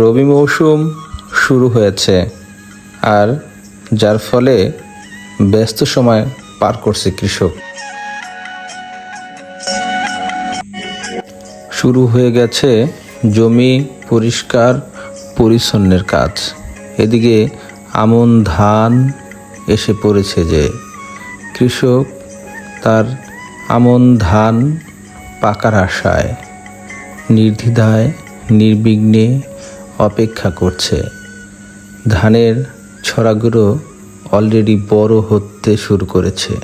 রবি মৌসুম শুরু হয়েছে আর যার ফলে ব্যস্ত সময় পার করছে কৃষক। শুরু হয়ে গেছে জমি পরিষ্কার পরিচ্ছন্নের কাজ। এদিকে আমন ধান এসে পড়েছে যে কৃষক তার আমন ধান পাকার আশায় নির্দ্বিধায়, নির্বিঘ্নে অপেক্ষা করছে। ধানের ছড়াগুলো অলরেডি বড় হতে শুরু করেছে।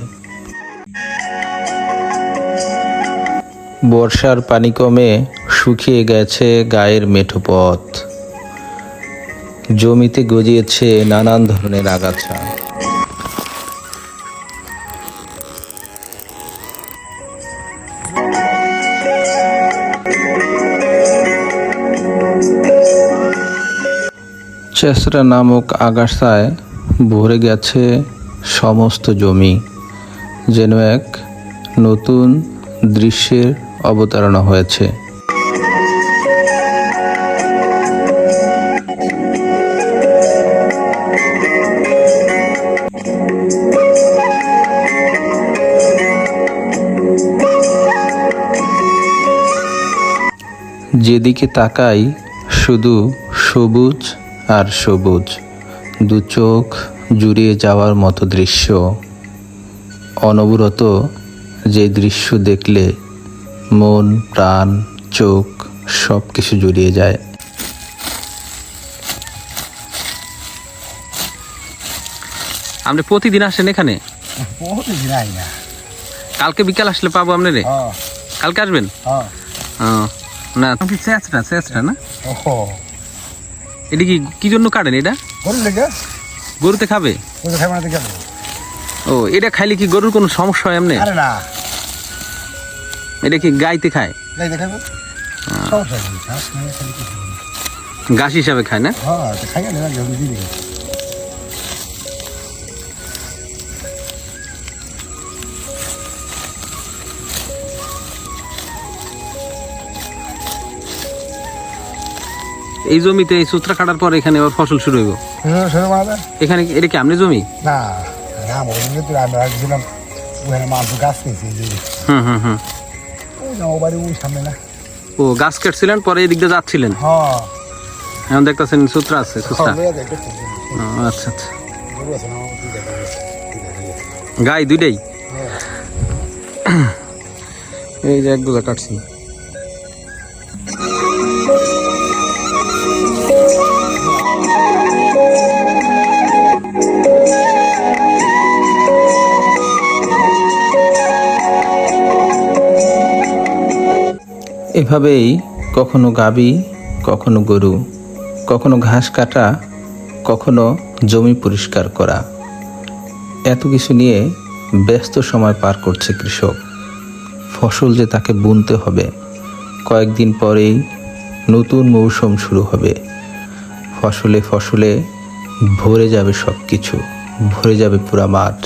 বর্ষার পানি কমে শুকিয়ে গেছে গায়ের মেঠো পথ। জমিতে গজিয়েছে নানান ধরনের আগাছা। চেসরা নামক আগাছায় ভরে গেছে সমস্ত জমি, যেন এক নতুন দৃশ্যের অবতারণা হয়েছে। যেদিকে তাকাই, শুধু সবুজ আর সবুজ দু চোখ জুড়িয়ে যাওয়ার মতো দৃশ্য। অনবরত যে দৃশ্য দেখলে মন প্রাণ চোখ সব কিছু জুড়িয়ে যায়। আপনি প্রতিদিন আসেন এখানে? না। কালকে বিকাল আসলে পাবো আপনি রে হ্যাঁ কালকে আসবেন? হ্যাঁ না। চেঁচড়া চেঁচড়া না? ওহো এটা কি কি জন্য কাটেন এটা? গরুর লেগে? গরুতে খাবে? গরু খাই মানে গেল ও এটা খাইলে কি গরুর কোনো সমস্যা হয় এমনি? আরে না। এটা কি গাইতে খায়? গাইতে খাবে। ঘাস হিসাবে খায় না? হ্যাঁ খাই না এই জমিতে এই সূত্রা কাটার পর এখানে আবার ফসল শুরু হইব। শুনে এখানে এটা কি আপনি জমি? না না আমি রাখছিলাম ওখানে মাংস গাছ নিয়েছি হুম হুম হুম। ওই ও সামনে না। ও গাছ কাটছিলেন পরে এদিক দিয়ে যাচ্ছিলেন? হ্যাঁ। এখন দেখতেছেন সূত্রা আছে সূত্রা। হ্যাঁ, আচ্ছা আচ্ছা। গাই দুইটাই? হ্যাঁ। এই যে একগুলো কাটছি। এভাবেই কখনো গাবি, কখনো গরু, কখনো ঘাস কাটা, কখনো জমি পরিষ্কার করা। এত কিছু নিয়ে ব্যস্ত সময় পার করছে কৃষক। ফসল যে তাকে বুনতে হবে, কয়েকদিন পরেই নতুন মৌসুম শুরু হবে। ফসলে ফসলে ভরে যাবে সব কিছু ভরে যাবে পুরা মাঠ।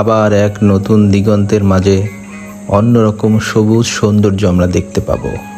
আবার এক নতুন দিগন্তের মাঝে অন্যরকম সবুজ সৌন্দর্য আমরা দেখতে পাবো।